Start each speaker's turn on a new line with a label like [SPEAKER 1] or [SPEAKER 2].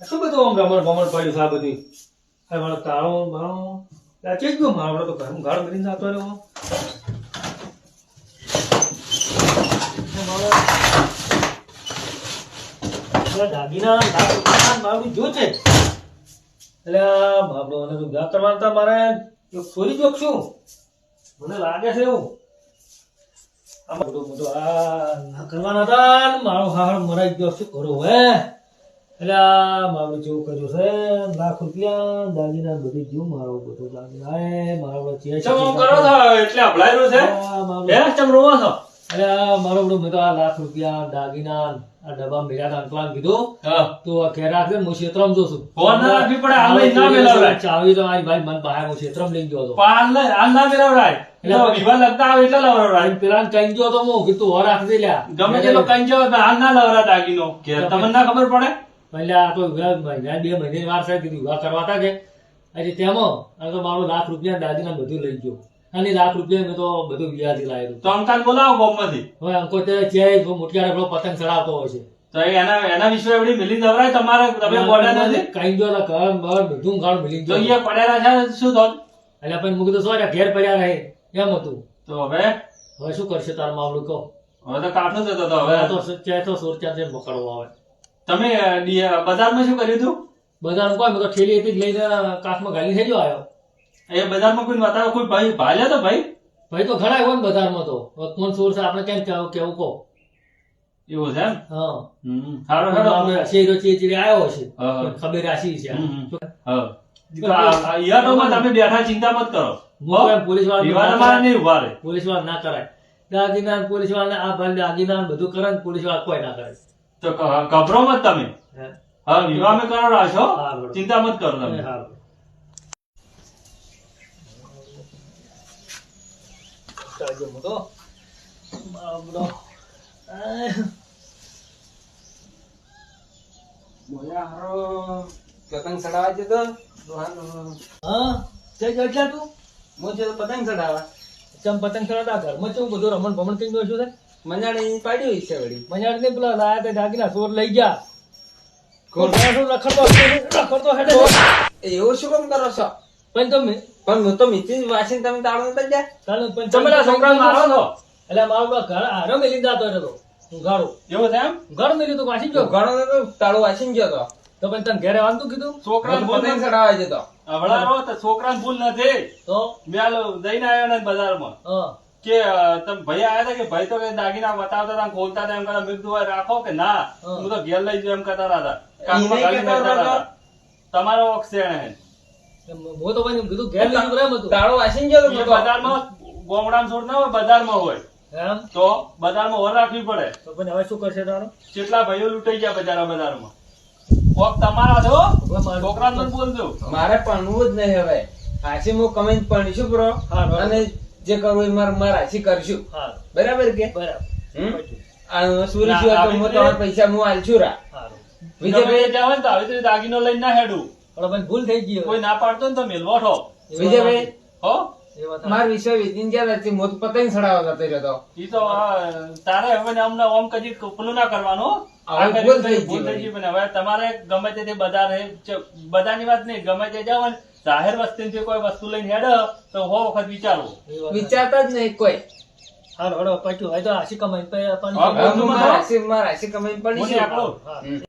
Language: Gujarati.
[SPEAKER 1] શું બધું આમ રમણ ભમણ પડ્યું આ બધી? હવે મારો તાળો મારો આ ચેક ગયો મારો? તો ઘરમાં ગાળ કરીને જતો રહ્યો. આ આ દાગીના લાખ રૂપિયા મારું. આ મને લાગે છે આમાં બધું બધું આ કરવાના હતા મારો હાર મરાઈ ગયો શું કરો હે? એટલે આ મારું જેવું કર્યું છે. લાખ રૂપિયા. દાગીના બધી ગયું મારો બધું દાગીના એ મારો ચે
[SPEAKER 2] ચમ કરો છો? એટલે અભડાયેલું છે? હે ચમ રોવો છો?
[SPEAKER 1] અરે મારો બધું મેં તો આ લાખ રૂપિયા દાગીના આ ડબ્બા મેળ્યા હતા કીધું. તો આ ઘેર રાખજે હું ક્ષેત્રમાં જોઉં છું.
[SPEAKER 2] ફોન ના રાખવી પડે, હાલ ના મેળવરાય.
[SPEAKER 1] ચાવી તો મારી ભાઈ મને બહાર હું ક્ષેત્રમાં લઈને ગયો હતો.
[SPEAKER 2] પાલ ને હાલ ના મેળવરાય. એટલે વિવાહ લગતા આવે એટલે લવરાય.
[SPEAKER 1] પેલા કઈ ગયો તો હું કીધું તું રાખજે લ્યા.
[SPEAKER 2] ગમે તેલો કંજો હાલ ના લવરા દાગીનો. તમને ના ખબર પડે?
[SPEAKER 1] એટલે આ તો મહિના બે મહિને વાર છે કીધું વિવાહ કરવા હતા કે? એટલે તેમાં આ તો મારું લાખ રૂપિયા દાદીના બધું લઈ ગયો. અને લાખ રૂપિયા મેં તો બધું વ્યાજ લાવેલું
[SPEAKER 2] તો અંકાલ બોલાવો બોમ્બમાંથી.
[SPEAKER 1] હવે અંકો તે છે મોટી આપણો પતંગ ચડાવતો હોય છે.
[SPEAKER 2] તો એના એના વિશે એવડી મિલી દવરાય તમારે? તમે બોલ્યા નથી?
[SPEAKER 1] કઈ જો ના ઘર બર બધું ગાળ મિલી
[SPEAKER 2] તો અહીંયા પડ્યા છે શું થયું
[SPEAKER 1] એટલે પણ મૂકી તો સોર્યા ઘેર પડ્યા રહે. એમ હતું.
[SPEAKER 2] તો હવે?
[SPEAKER 1] હવે શું કરશે તાર મામલું કહો.
[SPEAKER 2] હવે તો કાઠું થતો તો
[SPEAKER 1] હવે? તો સચ્ચાઈ તો સોરચા છે મોકલવો આવે.
[SPEAKER 2] તમે બજારમાં શું કર્યું હતું?
[SPEAKER 1] બજારમાં કોઈ તો ઠેલી હતી જ લઈને કાફમાં ગાલી થઈ ગયો આવ્યો.
[SPEAKER 2] એ બજારમાં કોઈ વાતાવરણ કોઈ ભાઈ ભાલ્યો તો ભાઈ?
[SPEAKER 1] ભાઈ તો ઘણા હોય ને બજારમાં તો. કોણ સોર છે? આપણે કેમ કેવું કહો?
[SPEAKER 2] એવું છે. સારું સારું.
[SPEAKER 1] આપણે શેરો ચીચી આવ્યો હશે. ખબર રાશી છે.
[SPEAKER 2] ઈયાટોમાં તમે બેઠા ચિંતા મત કરો.
[SPEAKER 1] પોલીસવાળા
[SPEAKER 2] નહીં
[SPEAKER 1] ઊભા પોલીસવાળા ના કરાય. દાગીના પોલીસવાળા આ ભાઈ દાગીના બધું કરે પોલીસવાળા કોઈ ના કરે.
[SPEAKER 2] તો ગભરો મત તમે.
[SPEAKER 1] હે?
[SPEAKER 2] વિવાહ મેં કરો રાખો
[SPEAKER 1] હા,
[SPEAKER 2] ચિંતા મત કરો તમે.
[SPEAKER 3] પતંગ ચડાવવા જતો? દોહાનો.
[SPEAKER 1] હા? તું?
[SPEAKER 3] હું પતંગ ચડાવવા?
[SPEAKER 1] ચમ પતંગ ચડાવતા ઘરમાં ચમ બધું રમણ ભમણ કઈ ગયો છું?
[SPEAKER 3] મંજાણે ઈ પાડ્યું છે વળી
[SPEAKER 1] મજાડ ને પેલા લાયા તે દાગીના ચોર લઈ ગયા.
[SPEAKER 3] કોણ?
[SPEAKER 1] કોણ રખડતો રખડતો હેડે
[SPEAKER 3] એ એવું શું કામ કરો છો?
[SPEAKER 1] પણ તમે
[SPEAKER 3] પણ હું તો મીઠી વાસીને તમે તાળું નતા ગયા.
[SPEAKER 1] પણ
[SPEAKER 2] તમે પેલા મારો છો.
[SPEAKER 1] એટલે મારો ઘર હારો મેલી જાતો હતો
[SPEAKER 2] છે એમ?
[SPEAKER 1] ઘર મેલ્યું તો વાંચી ગયો.
[SPEAKER 3] ઘણો નતો તાળો વાસી ગયો તો.
[SPEAKER 1] તો પણ તને ઘરે વાંધું કીધું?
[SPEAKER 2] છોકરા
[SPEAKER 3] પતંગ
[SPEAKER 2] તો છોકરાને ભૂલ નથી.
[SPEAKER 1] તો?
[SPEAKER 2] મેં જઈને આવ્યો ને બજારમાં.
[SPEAKER 1] હા.
[SPEAKER 2] કે તમે ભાઈ આયા હતા કે ભાઈ તો દાગીના બતાવતા હતા ખોલતા હતા એમ કરતા મેં રાખો કે ના?
[SPEAKER 1] હું.
[SPEAKER 2] તો ઘેર લઈ જાઉં એમ કરતા હતા. તમારો વોક એને.
[SPEAKER 1] હું? તો ભાઈ કીધું ઘેર લઈ ગયો હતું.
[SPEAKER 3] તાળું વાસીને ગયો તો
[SPEAKER 2] એ
[SPEAKER 3] બધો.
[SPEAKER 2] બજારમાં ગોમડામાં છોડ ના હોય બજારમાં હોય. તો બજારમાં ઓર રાખવી પડે.
[SPEAKER 1] તો પણ હવે શું કરશે તારો?
[SPEAKER 2] કેટલા ભાઈઓ લૂંટાઈ ગયા બજારા બજારમાં? કોક તમારા છો મત બોલજો
[SPEAKER 3] મારે ભણવું જ નહીં હવે. હાસી હું કમેન્ટ ભણીશું બ્રો. અને જે કરવું એ મારે મારા હાસી કરશું બરાબર કે?
[SPEAKER 1] બરાબર.
[SPEAKER 3] હમ?
[SPEAKER 1] પટ્યું.
[SPEAKER 3] આ સુરી
[SPEAKER 2] ના,
[SPEAKER 3] સિવાય તો
[SPEAKER 2] આવી
[SPEAKER 3] હું
[SPEAKER 2] રીતે-
[SPEAKER 3] તમારા પૈસા હું આલશું રા. વિજયભાઈ
[SPEAKER 2] તમે જાઓ ને તો આવી રીતે દાગીનો લઈને ના હેડું.
[SPEAKER 1] પણ ભાઈ ભૂલ થઈ ગઈ
[SPEAKER 2] કોઈ ના પાડતો ને તો મેલવો છો
[SPEAKER 1] એ વાત
[SPEAKER 3] વિજયભાઈ
[SPEAKER 2] હો?
[SPEAKER 3] માર વિશ્વ વિધિન જ્યાં નથી મોત પતંગ ચડાવવા જતો રહ્યો તો
[SPEAKER 2] ઈ તો તારે હવે ને અમને ઓમ કદી પેલું ના કરવાનું.
[SPEAKER 3] ભૂલ થઈ
[SPEAKER 2] ભૂલ
[SPEAKER 3] ગઈ
[SPEAKER 2] થઈ ગઈ પણ હવે તમારે ગમે તે બધા બધાની વાત નહીં ગમે તે જાવ ને જાહેર વસ્તી કોઈ વસ્તુ લઈને હેડો તો હો વખત વિચારવું
[SPEAKER 3] વિચારતા જ નહીં કોઈ.
[SPEAKER 1] હારું, હડો પટ્યું. હોય તો આશી કમાઈ પણ
[SPEAKER 2] પાણી
[SPEAKER 3] કમાઈ હું.